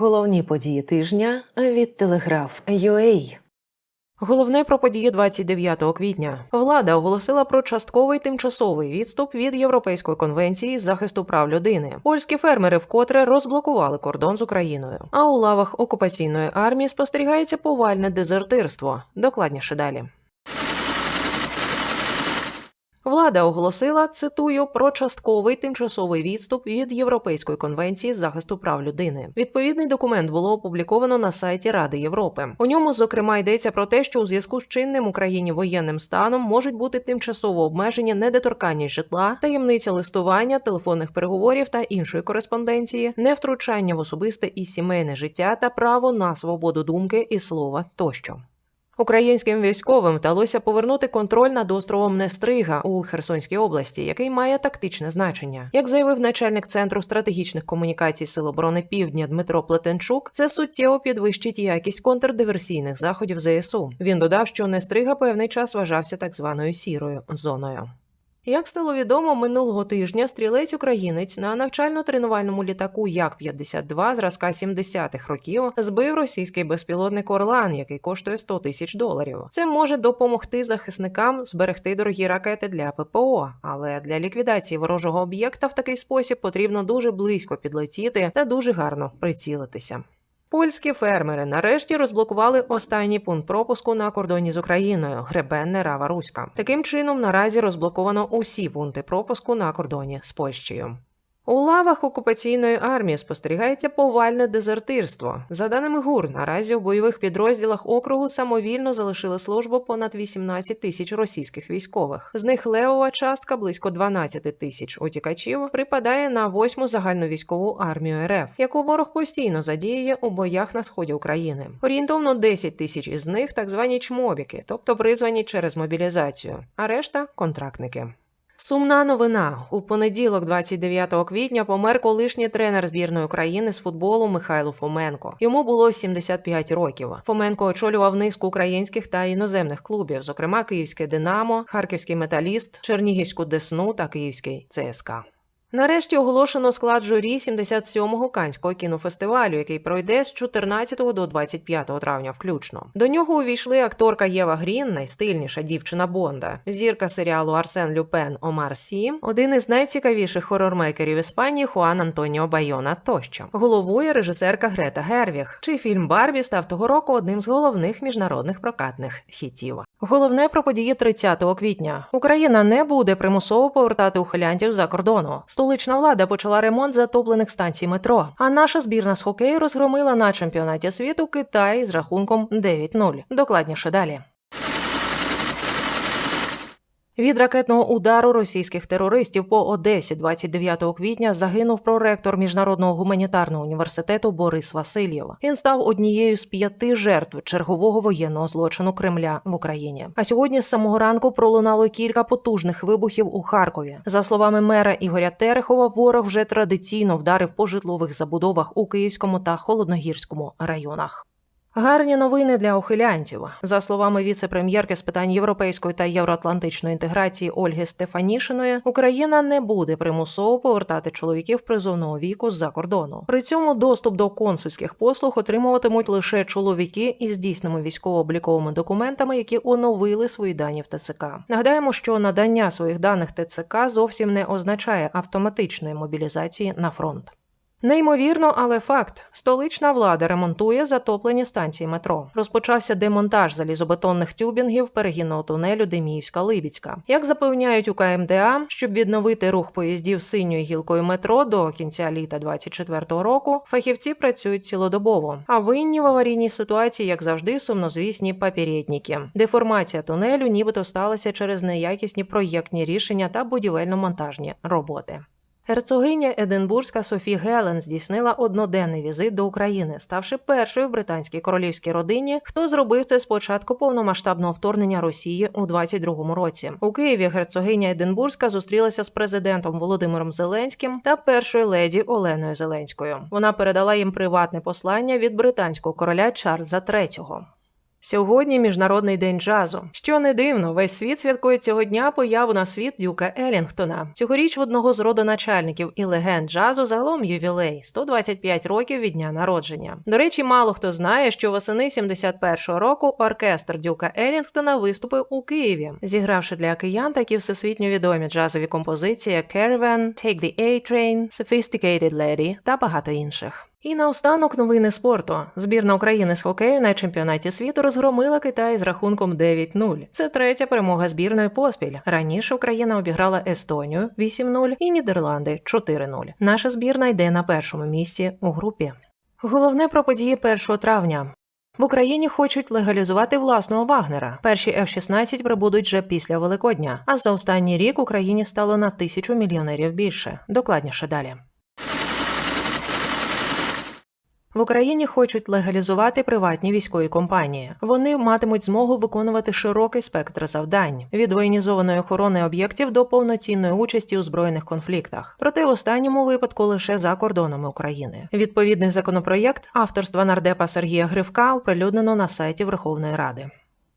Головні події тижня від Телеграф UA. Головне про події 29 квітня. Влада оголосила про частковий тимчасовий відступ від Європейської конвенції з захисту прав людини. Польські фермери вкотре розблокували кордон з Україною. А у лавах окупаційної армії спостерігається повальне дезертирство. Докладніше далі. Влада оголосила, цитую, про частковий тимчасовий відступ від Європейської конвенції з захисту прав людини. Відповідний документ було опубліковано на сайті Ради Європи. У ньому, зокрема, йдеться про те, що у зв'язку з чинним Україні воєнним станом можуть бути тимчасово обмежені недоторканність житла, таємниця листування, телефонних переговорів та іншої кореспонденції, невтручання в особисте і сімейне життя та право на свободу думки і слова тощо. Українським військовим вдалося повернути контроль над островом Нестрига у Херсонській області, який має тактичне значення. Як заявив начальник центру стратегічних комунікацій Сил оборони Півдня Дмитро Плетенчук, це суттєво підвищить якість контрдиверсійних заходів ЗСУ. Він додав, що Нестрига певний час вважався так званою сірою зоною. Як стало відомо, минулого тижня стрілець українець на навчально-тренувальному літаку Як-52 зразка 70-х років збив російський безпілотник Орлан, який коштує 100 тисяч доларів. Це може допомогти захисникам зберегти дорогі ракети для ППО, але для ліквідації ворожого об'єкта в такий спосіб потрібно дуже близько підлетіти та дуже гарно прицілитися. Польські фермери нарешті розблокували останній пункт пропуску на кордоні з Україною Гребенне Рава Руська. Таким чином, наразі розблоковано усі пункти пропуску на кордоні з Польщею. У лавах окупаційної армії спостерігається повальне дезертирство. За даними ГУР, наразі у бойових підрозділах округу самовільно залишили службу понад 18 тисяч російських військових. З них левова частка близько 12 тисяч утікачів припадає на восьму загальновійськову армію РФ, яку ворог постійно задіює у боях на сході України. Орієнтовно 10 тисяч із них так звані чмобіки, тобто призвані через мобілізацію, а решта контрактники. Сумна новина у понеділок, 29 квітня, помер колишній тренер збірної України з футболу Михайло Фоменко. Йому було 75 років. Фоменко очолював низку українських та іноземних клубів, зокрема Київське Динамо, Харківський металіст, Чернігівську Десну та Київський ЦСКА. Нарешті оголошено склад журі 77-го Канського кінофестивалю, який пройде з 14 до 25 травня включно. До нього увійшли акторка Єва Грін, найстильніша дівчина Бонда, зірка серіалу Арсен Люпен Омар Сі, один із найцікавіших хорормейкерів Іспанії Хуан Антоніо Байона тощо. Головує режисерка Грета Гервіг, чий фільм Барбі став того року одним з головних міжнародних прокатних хітів. Головне про події 30 квітня. Україна не буде примусово повертати ухилянтів за кордону. Столична влада почала ремонт затоплених станцій метро. А наша збірна з хокею розгромила на чемпіонаті світу Китай з рахунком 9-0. Докладніше далі. Від ракетного удару російських терористів по Одесі 29 квітня загинув проректор міжнародного гуманітарного університету Борис Васильєв. Він став однією з п'яти жертв чергового воєнного злочину Кремля в Україні. А сьогодні з самого ранку пролунало кілька потужних вибухів у Харкові. За словами мера Ігоря Терехова, ворог вже традиційно вдарив по житлових забудовах у Київському та Холодногірському районах. Гарні новини для ухилянтів. За словами віце-прем'єрки з питань європейської та євроатлантичної інтеграції Ольги Стефанішиної, Україна не буде примусово повертати чоловіків призовного віку з-за кордону. При цьому доступ до консульських послуг отримуватимуть лише чоловіки із дійсними військово-обліковими документами, які оновили свої дані в ТЦК. Нагадаємо, що надання своїх даних ТЦК зовсім не означає автоматичної мобілізації на фронт. Неймовірно, але факт: столична влада ремонтує затоплені станції метро. Розпочався демонтаж залізобетонних тюбінгів перегінного тунелю Деміївська Либіцька. Як запевняють у КМДА, щоб відновити рух поїздів синьою гілкою метро до кінця літа 24-го року, фахівці працюють цілодобово. А винні в аварійній ситуації, як завжди, сумнозвісні папірєтніки. Деформація тунелю, нібито сталася через неякісні проєктні рішення та будівельно-монтажні роботи. Герцогиня Единбурзька Софі Гелен здійснила одноденний візит до України, ставши першою в британській королівській родині, хто зробив це з початку повномасштабного вторгнення Росії у 22-му році. У Києві герцогиня Единбурзька зустрілася з президентом Володимиром Зеленським та першою леді Оленою Зеленською. Вона передала їм приватне послання від британського короля Чарльза III. Сьогодні міжнародний день джазу. Що не дивно, весь світ святкує цього дня появу на світ Дюка Елінгтона. Цьогоріч в одного з родоначальників і легенд джазу загалом ювілей 125 років від дня народження. До речі, мало хто знає, що восени 71-го року оркестр Дюка Елінгтона виступив у Києві, зігравши для киян такі всесвітньо відомі джазові композиції як Caravan, Take the A-Train, Sophisticated Lady та багато інших. І наостанок новини спорту. Збірна України з хокею на чемпіонаті світу розгромила Китай з рахунком 9-0. Це третя перемога збірної поспіль. Раніше Україна обіграла Естонію 8-0 і Нідерланди 4-0. Наша збірна йде на першому місці у групі. Головне про події 1 травня. В Україні хочуть легалізувати власного Вагнера. Перші F-16 прибудуть вже після Великодня. А за останній рік Україні стало на тисячу мільйонерів більше. Докладніше далі. В Україні хочуть легалізувати приватні військові компанії. Вони матимуть змогу виконувати широкий спектр завдань від воєнізованої охорони об'єктів до повноцінної участі у збройних конфліктах. Проте в останньому випадку лише за кордонами України. Відповідний законопроєкт авторства нардепа Сергія Гривка оприлюднено на сайті Верховної Ради.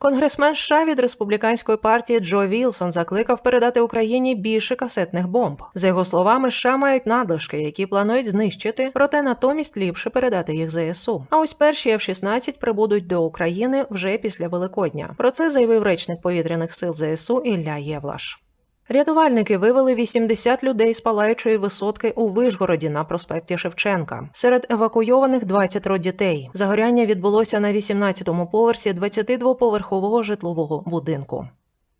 Конгресмен США від республіканської партії Джо Вілсон закликав передати Україні більше касетних бомб. За його словами, США мають надлишки, які планують знищити, проте натомість ліпше передати їх ЗСУ. А ось перші F-16 прибудуть до України вже після Великодня. Про це заявив речник повітряних сил ЗСУ Ілля Євлаш. Рятувальники вивели 80 людей з палаючої висотки у Вишгороді на проспекті Шевченка. Серед евакуйованих 20 дітей. Загоряння відбулося на 18-му поверсі 22-поверхового житлового будинку.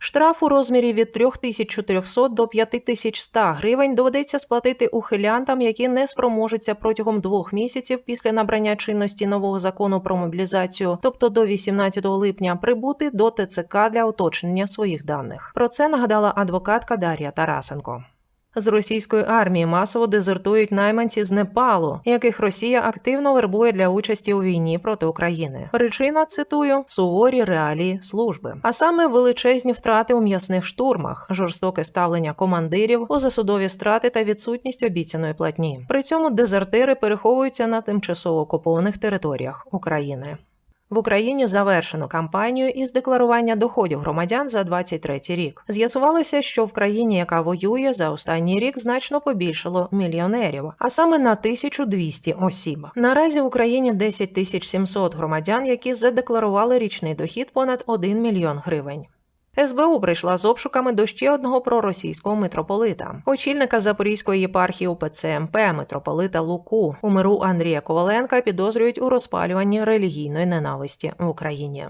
Штраф у розмірі від 3400 до 5100 гривень доведеться сплатити ухилянтам, які не спроможуться протягом двох місяців після набрання чинності нового закону про мобілізацію, тобто до 18 липня, прибути до ТЦК для уточнення своїх даних. Про це нагадала адвокатка Дар'я Тарасенко. З російської армії масово дезертують найманці з Непалу, яких Росія активно вербує для участі у війні проти України. Причина цитую суворі реалії служби, а саме величезні втрати у м'ясних штурмах, жорстоке ставлення командирів, позасудові страти та відсутність обіцяної платні. При цьому дезертири переховуються на тимчасово окупованих територіях України. В Україні завершено кампанію із декларування доходів громадян за 23 рік. З'ясувалося, що в країні, яка воює, за останній рік значно побільшало мільйонерів, а саме на 1200 осіб. Наразі в Україні 10 тисяч 700 громадян, які задекларували річний дохід понад 1 мільйон гривень. СБУ прийшла з обшуками до ще одного проросійського митрополита, очільника Запорізької єпархії УПЦ МП митрополита Луку. У миру Андрія Коваленка підозрюють у розпалюванні релігійної ненависті в Україні.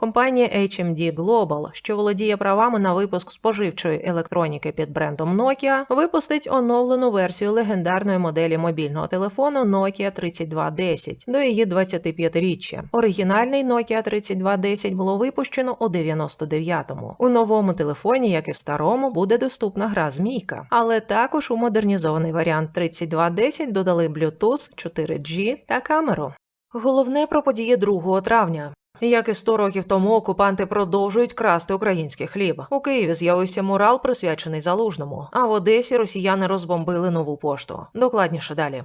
Компанія HMD Global, що володіє правами на випуск споживчої електроніки під брендом Nokia, випустить оновлену версію легендарної моделі мобільного телефону Nokia 3210 до її 25-річчя. Оригінальний Nokia 3210 було випущено у 99-му. У новому телефоні, як і в старому, буде доступна гра Змійка, але також у модернізований варіант 3210 додали Bluetooth, 4G та камеру. Головне про події 2 травня. Як і 100 років тому окупанти продовжують красти український хліб. У Києві з'явився мурал, присвячений залужному. А в Одесі росіяни розбомбили нову пошту. Докладніше далі.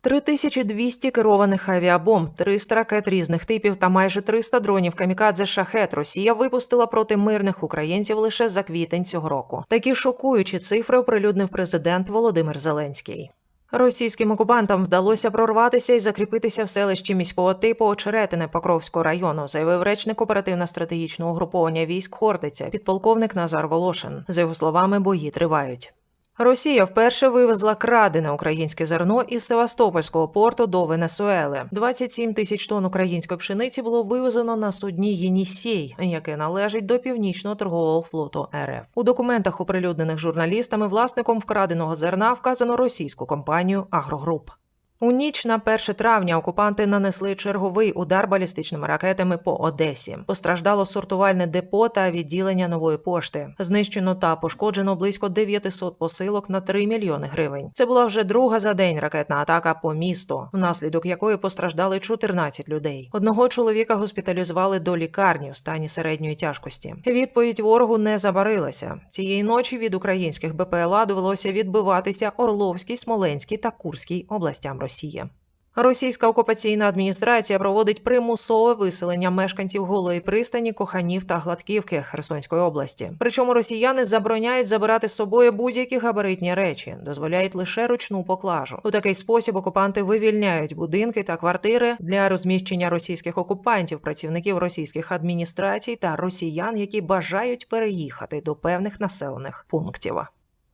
3200 керованих авіабомб, 300 ракет різних типів та майже 300 дронів камікадзе шахет Росія випустила проти мирних українців лише за квітень цього року. Такі шокуючі цифри оприлюднив президент Володимир Зеленський. Російським окупантам вдалося прорватися і закріпитися в селищі міського типу Очеретине Покровського району, заявив речник оперативно-стратегічного угруповання військ Хортиця, підполковник Назар Волошин. За його словами, бої тривають. Росія вперше вивезла крадене українське зерно із Севастопольського порту до Венесуели. 27 тисяч тонн української пшениці було вивезено на судні Єнісей, яке належить до північного торгового флоту РФ. У документах, оприлюднених журналістами, власником вкраденого зерна вказано російську компанію Агрогруп. У ніч на 1 травня окупанти нанесли черговий удар балістичними ракетами по Одесі. Постраждало сортувальне депо та відділення нової пошти. Знищено та пошкоджено близько 900 посилок на 3 мільйони гривень. Це була вже друга за день ракетна атака по місту, внаслідок якої постраждали 14 людей. Одного чоловіка госпіталізували до лікарні в стані середньої тяжкості. Відповідь ворогу не забарилася. Цієї ночі від українських БПЛА довелося відбиватися Орловській, Смоленській та Курській областям Росії. Російська окупаційна адміністрація проводить примусове виселення мешканців голої пристані, коханів та гладківки Херсонської області. Причому росіяни забороняють забирати з собою будь-які габаритні речі, дозволяють лише ручну поклажу. У такий спосіб окупанти вивільняють будинки та квартири для розміщення російських окупантів, працівників російських адміністрацій та росіян, які бажають переїхати до певних населених пунктів.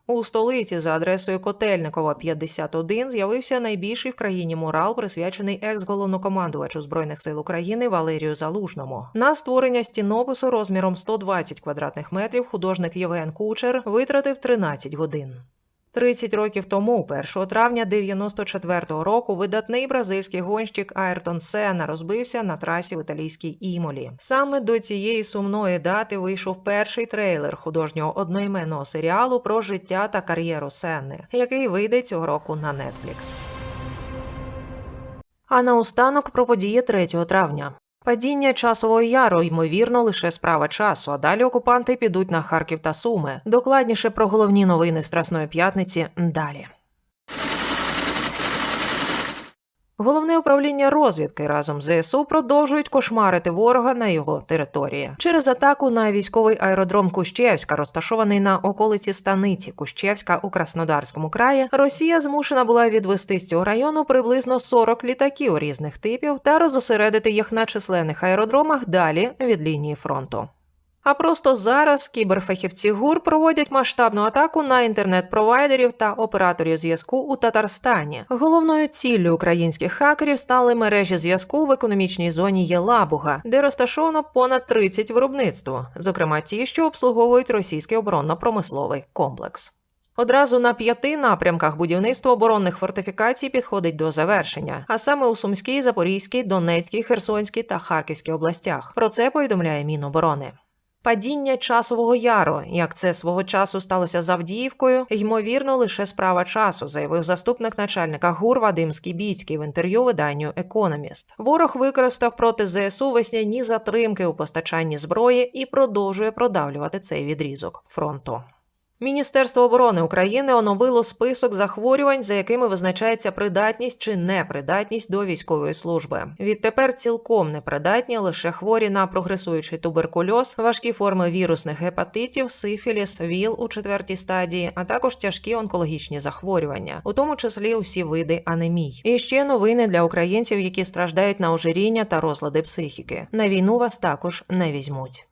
У столиці за адресою Котельникова 51 з'явився найбільший в країні мурал, присвячений екс-головнокомандувачу збройних сил України Валерію Залужному. На створення стінопису розміром 120 квадратних метрів художник Євген Кучер витратив 13 годин. 30 років тому, 1 травня 94-го року, видатний бразильський гонщик Айртон Сена розбився на трасі в італійській Імолі. Саме до цієї сумної дати вийшов перший трейлер художнього одноіменного серіалу про життя та кар'єру Сенни, який вийде цього року на Netflix. А наостанок про події 3 травня. Падіння часового яру, ймовірно, лише справа часу, а далі окупанти підуть на Харків та Суми. Докладніше про головні новини Страсної п'ятниці далі. Головне управління розвідки разом з ЗСУ продовжують кошмарити ворога на його території через атаку на військовий аеродром Кущевська, розташований на околиці станиці Кущевська у Краснодарському краї. Росія змушена була відвести з цього району приблизно 40 літаків різних типів та розосередити їх на численних аеродромах далі від лінії фронту. А просто зараз кіберфахівці ГУР проводять масштабну атаку на інтернет-провайдерів та операторів зв'язку у Татарстані. Головною ціллю українських хакерів стали мережі зв'язку в економічній зоні Єлабуга, де розташовано понад 30 виробництв, зокрема ті, що обслуговують російський оборонно-промисловий комплекс. Одразу на п'яти напрямках будівництво оборонних фортифікацій підходить до завершення, а саме у Сумській, Запорізькій, Донецькій, Херсонській та Харківській областях. Про це повідомляє Міноборони. Падіння часового яру, як це свого часу сталося з Авдіївкою, ймовірно, лише справа часу, заявив заступник начальника ГУР Вадим Скібіцький в інтерв'ю виданню Економіст. Ворог використав проти ЗСУ весняні затримки у постачанні зброї і продовжує продавлювати цей відрізок фронту. Міністерство оборони України оновило список захворювань, за якими визначається придатність чи непридатність до військової служби. Відтепер цілком непридатні лише хворі на прогресуючий туберкульоз, важкі форми вірусних гепатитів, сифіліс, ВІЛ у четвертій стадії, а також тяжкі онкологічні захворювання, у тому числі усі види анемій. І ще новини для українців, які страждають на ожиріння та розлади психіки. На війну вас також не візьмуть.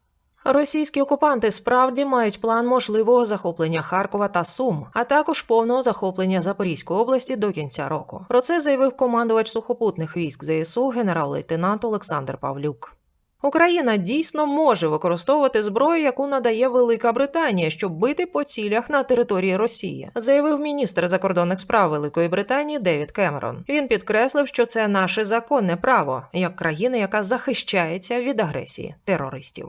Російські окупанти справді мають план можливого захоплення Харкова та Сум, а також повного захоплення Запорізької області до кінця року. Про це заявив командувач сухопутних військ ЗСУ генерал-лейтенант Олександр Павлюк. Україна дійсно може використовувати зброю, яку надає Велика Британія, щоб бити по цілях на території Росії, заявив міністр закордонних справ Великої Британії Девід Кемерон. Він підкреслив, що це наше законне право як країни, яка захищається від агресії терористів.